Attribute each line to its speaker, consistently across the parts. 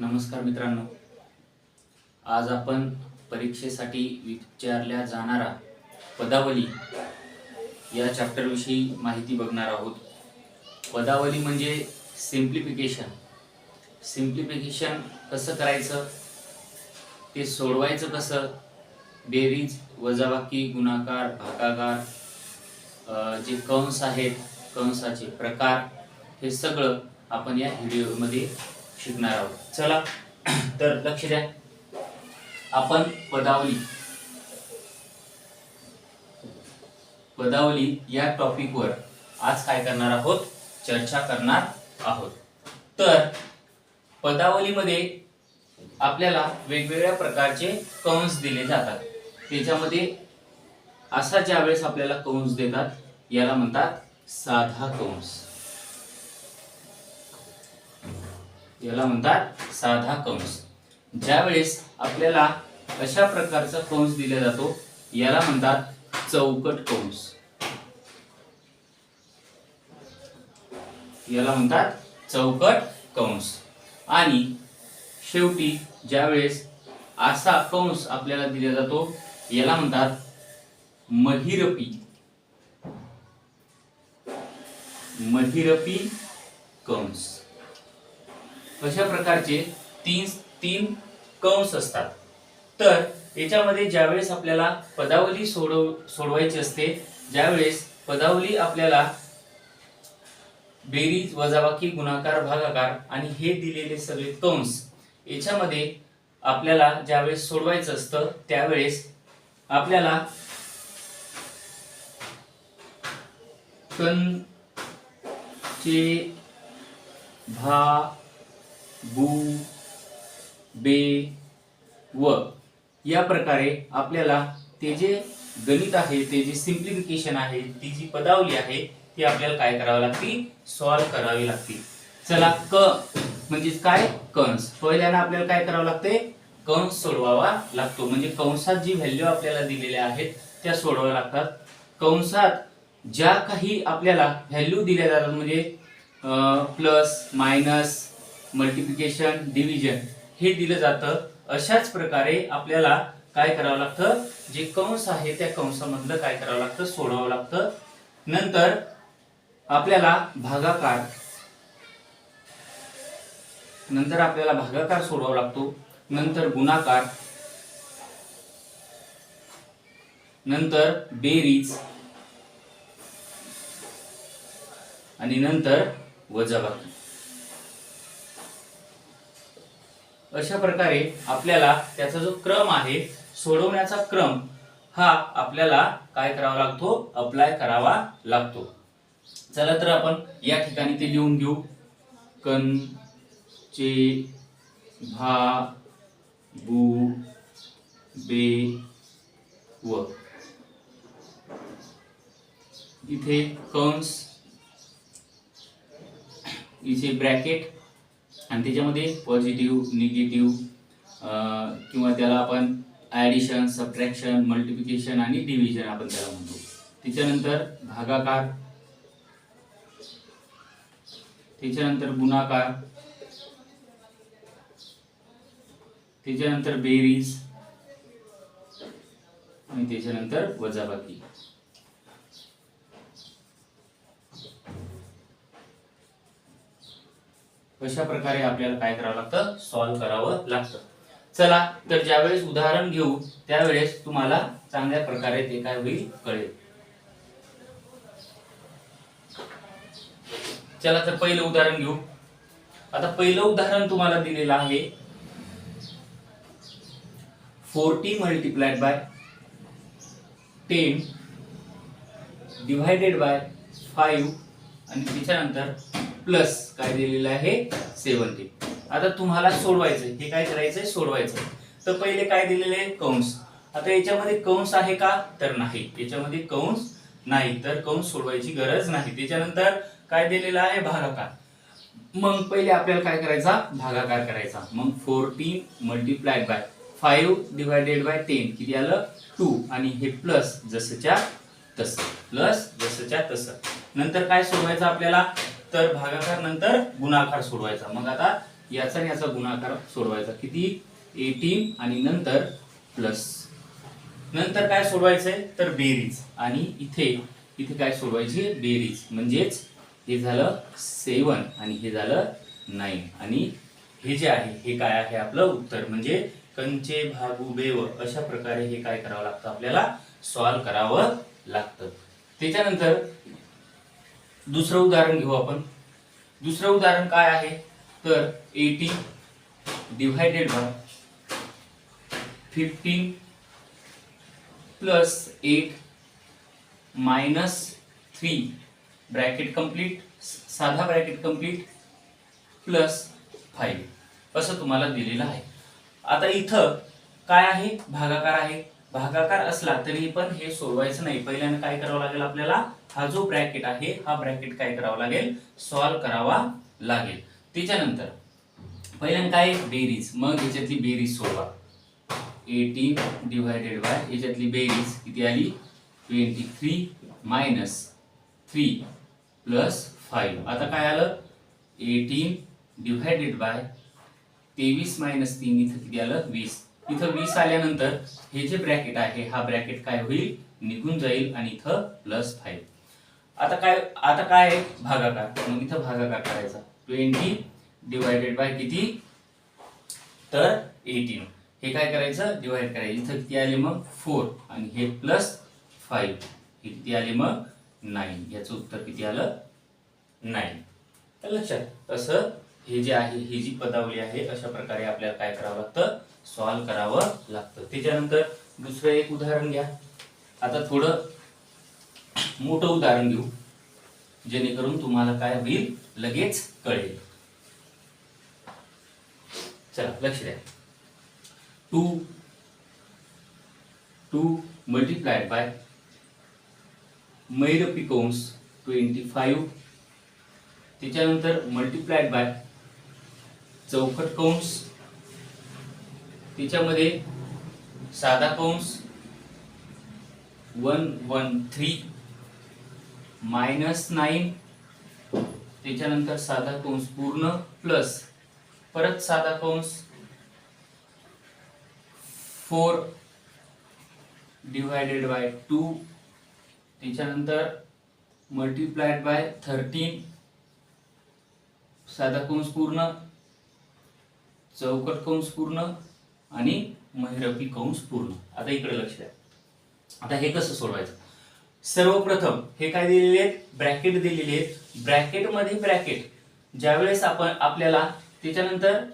Speaker 1: नमस्कार मित्रांनो. आज आपण परीक्षेसाठी विचारल्या जाणारा पदावली या चॅप्टरविषयी माहिती बघणार आहोत. पदावली म्हणजे सिम्प्लिफिकेशन सिम्प्लिफिकेशन कसं करायचं? ते सोडवायचं कसं? बेरीज वजाबाकी गुणाकार भागाकार जे कंस आहेत कंसाचे प्रकार हे सगळं आपण या व्हिडिओमध्ये शिकणार आहोत. चला तर लक्ष द्या. आपण पदावली. पदावली या टॉपिकवर आज काय करणार आहोत? चर्चा करणार आहोत. तर पदावलीमध्ये आपल्याला वेगवेगळ्या प्रकारचे कंस दिले जातात. त्याच्यामध्ये असा ज्यावेळेस आपल्याला कंस देतात याला म्हणतात साधा कंस याला म्हणतात साधा कंस. ज्यावेळेस आपल्याला अशा प्रकारचा कंस दिला जातो याला म्हणतात चौकट कंस. याला म्हणतात चौकट कंस. आणि शेवटी ज्यावेळेस असा कंस आपल्याला दिला जातो याला म्हणतात महिरपी. महिरपी कंस. अशा प्रकारचे तीन तीन कंस असतात. तर याच्यामध्ये ज्यावेळेस आपल्याला पदावली सोडव सोडवायची असते ज्यावेळेस पदावली आपल्याला बेरीज वजाबाकी गुणाकार भागाकार आणि हे दिलेले सगळे कंस याच्यामध्ये आपल्याला ज्यावेळेस सोडवायचं असतं त्यावेळेस आपल्याला कन चे भा बू बे व या प्रकारे आपल्याला ते जे गणित आहे ते जे सिम्प्लिफिकेशन आहे ती जी पदावली आहे ती आपल्याला काय करावी लागती? सॉल्व्ह करावी लागती. चला क म्हणजे काय? कंस पहिल्यांदा आपल्याला काय करावं लागते? कंस सोडवावा लागतो. म्हणजे कंसात जी व्हॅल्यू आपल्याला दिलेल्या आहेत त्या सोडवाव्या लागतात. कंसात ज्या काही आपल्याला व्हॅल्यू दिल्या जातात म्हणजे प्लस मायनस मल्टिप्लिकेशन डिव्हिजन हे दिलं जातं. अशाच प्रकारे आपल्याला काय करावं लागतं? जे कंस आहे त्या कंसामधलं काय करावं लागतं? सोडवावं लागतं. नंतर आपल्याला भागाकार. नंतर आपल्याला भागाकार सोडवावा लागतो. नंतर गुणाकार. नंतर बेरीज. आणि नंतर वजाबाकी. अशा प्रकारे आपल्याला त्याचा जो क्रम आहे सोडवण्याचा क्रम हा आपल्याला काय करावा लागतो? अप्लाय करावा लागतो. चला तर आपण या ठिकाणी ते लिहून घेऊ. कन चे भा बू बे व. इथे कंस इथे ब्रॅकेट आणि त्याच्यामध्ये पॉझिटिव्ह निगेटिव्ह किंवा त्याला आपण ॲडिशन सबट्रॅक्शन मल्टिप्लिकेशन आणि डिव्हिजन आपण त्याला म्हणतो. त्याच्यानंतर भागाकार. त्याच्यानंतर गुणाकार. त्याच्यानंतर बेरीज. आणि त्याच्यानंतर वजाबाकी. अशा प्रकारे आपल्याला काय करावं लागतं? सॉल्व्ह करावं लागतं. चला तर ज्यावेळेस उदाहरण घेऊ त्यावेळेस तुम्हाला चांगल्या प्रकारे ते काय होईल कळेल. चला तर पहिलं उदाहरण घेऊ. आता पहिलं उदाहरण तुम्हाला दिलेलं आहे. Forty multiplied by ten divided by five आणि त्याच्यानंतर प्लस काय दिलेलं आहे? सेवन्टी. आता तुम्हाला सोडवायचं हे काय करायचंय? सोडवायचं तर पहिले काय दिलेले आहे? कंस. आता याच्यामध्ये कंस आहे का? तर नाही. याच्यामध्ये कंस नाही. तर कंस सोडवायची गरज नाही. त्याच्यानंतर काय दिलेलं आहे? भागाकार. मग पहिले आपल्याला काय करायचा? भागाकार करायचा. मग fourteen multiplied by five divided by ten. किती आलं? टू. आणि हे प्लस जसंच्या तसं. प्लस जसंच्या तसं. नंतर काय सोडवायचं आपल्याला? तर भागाकार नंतर गुणाकार सोडवायचा. मग आता याचा आणि याचा गुणाकार सोडवायचा. किती? एटीन आणि नंतर प्लस नंतर काय सोडवायचंय? तर बेरीज. आणि इथे इथे काय सोडवायची? बेरीज. म्हणजेच हे झालं सेवन आणि हे झालं नाईन आणि हे जे आहे हे काय आहे आपलं उत्तर? म्हणजे कंचे भागू बेव अशा प्रकारे हे काय करावं लागतं आपल्याला? सॉल्व करावं लागतं. त्याच्यानंतर दुसरं उदाहरण घेऊ आपण. दुसरं उदाहरण काय आहे? तर eighty divided by fifteen plus eight minus three bracket complete साधा ब्रॅकेट कंप्लीट प्लस फाईव्ह असं तुम्हाला दिलेलं आहे. आता इथं काय आहे? भागाकार आहे. भागाकार असला तरी पण हे सोडवायचं नाही. पहिल्यांदा काय करावं लागेल आपल्याला? हा जो ब्रॅकेट आहे हा ब्रॅकेट काय करावा लागेल? सॉल्व करावा लागेल. त्याच्यानंतर पहिल्यांदा काय? बेरीज मग याच्यातली बेरीज सोडवा. एटीन डिवायडेड बाय याच्यातली बेरीज किती आली? Twenty three minus three plus five आता काय आलं? एटीन डिव्हायडेड बाय तेवीस मायनस तीन इथं किती आलं? वीस. इथं वीस आल्यानंतर हे जे ब्रॅकेट आहे हा ब्रॅकेट काय होईल? निघून जाईल आणि इथं प्लस फाईव्ह आता काय आता काय आहे? भागाकार. मग इथं भागाकार करायचा. ट्वेंटी डिवायडेड बाय किती? तर एटीन. हे काय करायचं? डिवाइड करायचं. इथं किती आले मग? फोर. आणि हे प्लस फाईव्ह. हे किती आले मग? नाईन. याचं उत्तर किती आलं? नाईन. तर लक्षात. असं हे जे आहे ही जी पदावली आहे अशा प्रकारे आपल्याला काय करावं लागतं? सॉल्व करावं लागतं. त्याच्यानंतर दुसरं एक उदाहरण घ्या. आता थोडं मोठं उदाहरण घेऊ जेणेकरून तुम्हाला काय होईल? लगेच कळेल. चला लक्ष द्या. टू टू मल्टिप्लाइड बाय मैर पिकोन्स ट्वेंटी फाईव्ह त्याच्यानंतर मल्टिप्लाइड बाय चौकट कंस. त्याच्यामध्ये साधा कंस. One one three minus nine त्याच्यानंतर साधा कंस पूर्ण प्लस परत साधा कंस फोर डिवायडेड बाय टू त्याच्यानंतर मल्टिप्लाइड बाय थर्टीन साधा कंस पूर्ण चौकट कंस पूर्ण आणि महिरपी कंस पूर्ण. आता इकडे लक्ष द्या. आता हे कसं सोडवायचं? सर्वप्रथम हे काय दिलेले आहेत? ब्रॅकेट दिलेले आहेत. ब्रॅकेटमध्ये ब्रॅकेट. ज्यावेळेस आपण आपल्याला त्याच्यानंतर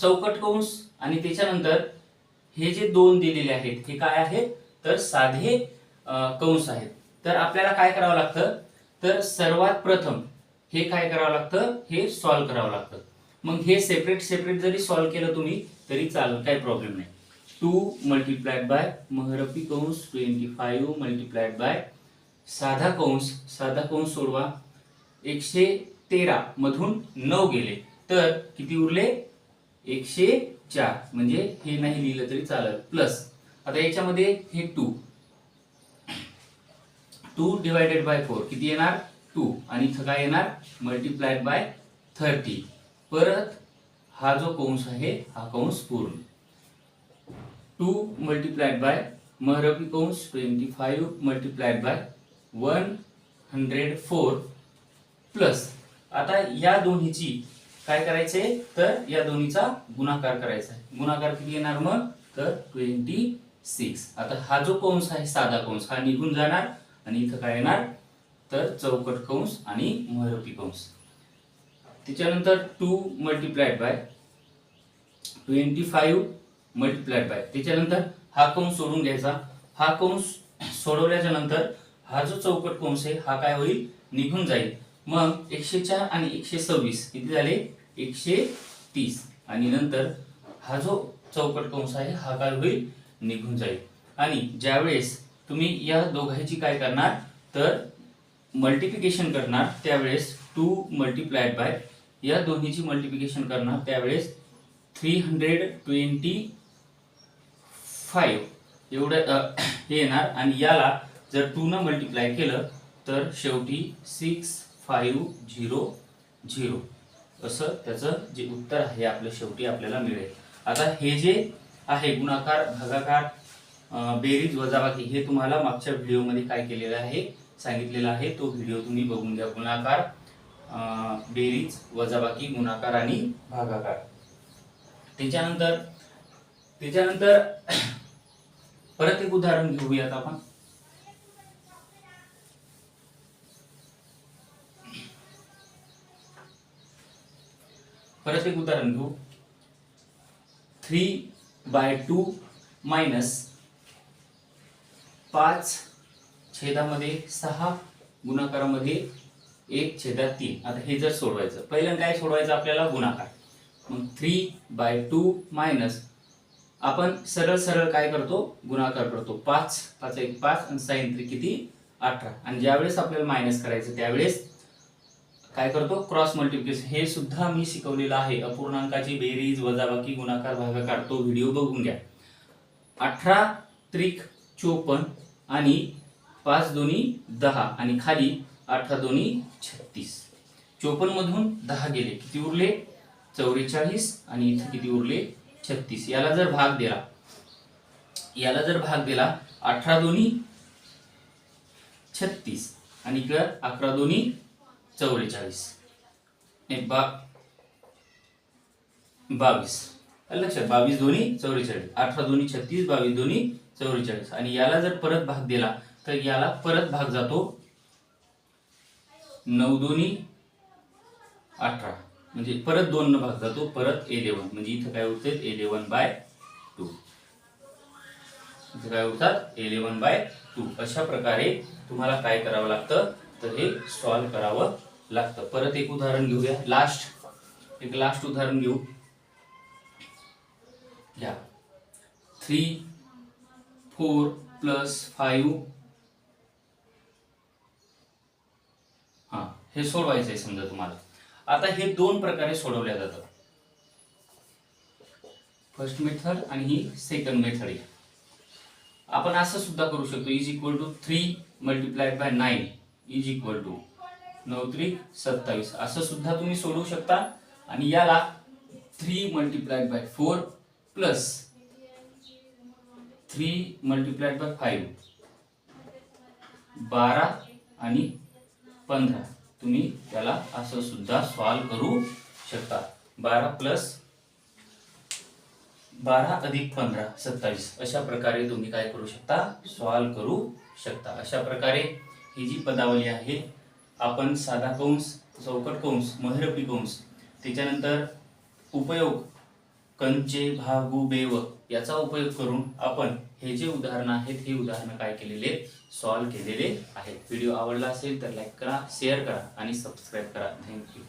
Speaker 1: चौकट कंस आणि त्याच्यानंतर हे जे दोन दिलेले आहेत हे काय आहेत? तर साधे कंस आहेत. तर आपल्याला काय करावं लागतं? तर सर्वात प्रथम हे काय करावं लागतं? हे सॉल्व्ह करावं लागतं. मग हे सेपरेट सेपरेट जरी सॉल्व्ह केलं तुम्ही तरी चालेल काही प्रॉब्लेम नाही. टू मल्टिप्लाइड बाय महरपी कंस ट्वेंटी फाईव्ह मल्टिप्लाइड बाय साधा कंस साधा कंस सोडवा. एकशे तेरा मधून नऊ गेले. तर किती उरले? एकशे चार. म्हणजे हे नाही लिहिलं तरी चालेल. प्लस आता याच्यामध्ये हे two two divided by four किती येणार? टू आणि इथं काय येणार? मल्टिप्लाइड बाय थर्टी परत हा जो कंस आहे हा कंस पूर्ण. टू मल्टिप्लाइड बाय महरपी कंस twenty five multiplied by one hundred four plus आता या दोन्हीची काय करायचे तर या दोन्हीचा गुणाकार करायचा आहे. गुणाकार किती येणार मग? तर ट्वेंटी सिक्स आता हा जो कंस आहे साधा कंस हा निघून जाणार आणि इथं काय येणार? तर चौकट कंस आणि महरपी कंस. त्याच्यानंतर two multiplied by twenty five multiplied by त्याच्यानंतर हा कंस सोडून घ्यायचा. हा कंस सोडवल्याच्या नंतर हा जो चौकट कंस आहे हा काय होईल? निघून जाईल. मग एकशे चार आणि एकशे सव्वीस किती झाले? एकशे तीस. आणि नंतर हा जो चौकट कंस आहे हा काय होईल? निघून जाईल. आणि ज्यावेळेस तुम्ही या दोघांची काय करणार तर मल्टिप्लिकेशन करणार त्यावेळेस टू मल्टिप्लाइड बाय या दोन्हीची मल्टिप्लिकेशन करणार त्यावेळेस थ्री हंड्रेड ट्वेंटी फाईव्ह एवढं हे येणार. आणि याला जर टू न मल्टिप्लाय केलं तर शेवटी सिक्स फाईव्ह झिरो झिरो असं त्याचं जे उत्तर आहे आपलं शेवटी आपल्याला मिळेल. आता हे जे आहे गुणाकार भागाकार बेरीज वजाबाकी हे तुम्हाला मागच्या व्हिडिओमध्ये काय केलेलं आहे सांगितलेलं आहे. तो व्हिडिओ तुम्ही बघून घ्या. गुणाकार बेरीज वजाबाकी गुणाकार आणि भागाकार. त्याच्यानंतर त्याच्यानंतर परत एक उदाहरण घेऊयात आपण. परत एक उदाहरण घेऊ. थ्री बाय टू मायनस पाच छेदामध्ये सहा गुणाकारामध्ये एक छेदात तीन. आता हे जर सोडवायचं पहिल्यांदा काय सोडवायचं आपल्याला? गुणाकार. मग थ्री बाय टू मायनस आपण सरळ सरळ काय करतो? गुणाकार करतो. पाच पाच एक पाच आणि साईन थ्री किती? अठरा. आणि ज्यावेळेस आपल्याला मायनस करायचं त्यावेळेस काय करतो? क्रॉस मल्टिप्लिकेशन हे सुद्धा मी शिकवलेलं आहे. अपूर्णांकाची बेरीज वजाबाकी गुणाकार भागाकार. तो व्हिडिओ बघून घ्या. अठरा त्रिक चोपन्न आणि पाच दोन्ही दहा. आणि खाली अठरा दोन्ही छत्तीस. चोपन्न मधून दहा गेले. किती उरले? चौवेचाळीस आणि इथं किती उरले? छत्तीस. याला जर भाग दिला याला जर भाग दिला अठरा दोन्ही छत्तीस. आणि इकडं अकरा दोन्ही चौवेचाळीस नाही बा बावीस. लक्षात? बावीस दोन्ही चौवेचाळीस अठरा दोन्ही छत्तीस बावीस दोन्ही चौवेचाळीस आणि याला जर परत भाग दिला तर याला परत भाग जातो नऊ दोन्ही अठरा. म्हणजे परत दोन न भाग जातो परत इलेवन म्हणजे इथं काय होते इलेवन बाय टू इथं काय होतात इलेवन बाय टू अशा प्रकारे तुम्हाला काय करावं लागतं? तर हे सॉल्व्ह करावं लागतं. परत एक उदाहरण घेऊया. लास्ट एक लास्ट उदाहरण घेऊ. घ्या. थ्री फोर प्लस फाईव्ह हा हे सोडवायचं आहे समजा तुम्हाला. आता हे दोन प्रकारे सोडवल्या जातं फर्स्ट मेथड आणि ही सेकंड मेथड आहे आपण असं सुद्धा करू शकतो is equal to three multiplied by nine is equal to नऊ त्रिक सत्तावीस. असं सुद्धा तुम्ही सोडवू शकता. आणि याला three multiplied by four plus three multiplied by five बारा आणि पंधरा. तुम्ही त्याला असं सुद्धा सॉल्व करू शकता. बारा प्लस बारा अधिक पंधरा सत्तावीस. अशा प्रकारे तुम्ही काय करू शकता? सॉल्व करू शकता. अशा प्रकारे ही जी पदावली आहे आपण साधा कंस चौकट कंस महिरपी कंस त्याच्यानंतर उपयोग कंचे भागू बेव याचा उपयोग करून आपण हे जे उदाहरणं आहेत हे उदाहरणं काय केलेले सॉल्व केलेले आहेत. व्हिडिओ आवडला असेल तर लाईक करा शेअर करा आणि सबस्क्राईब करा. थँक्यू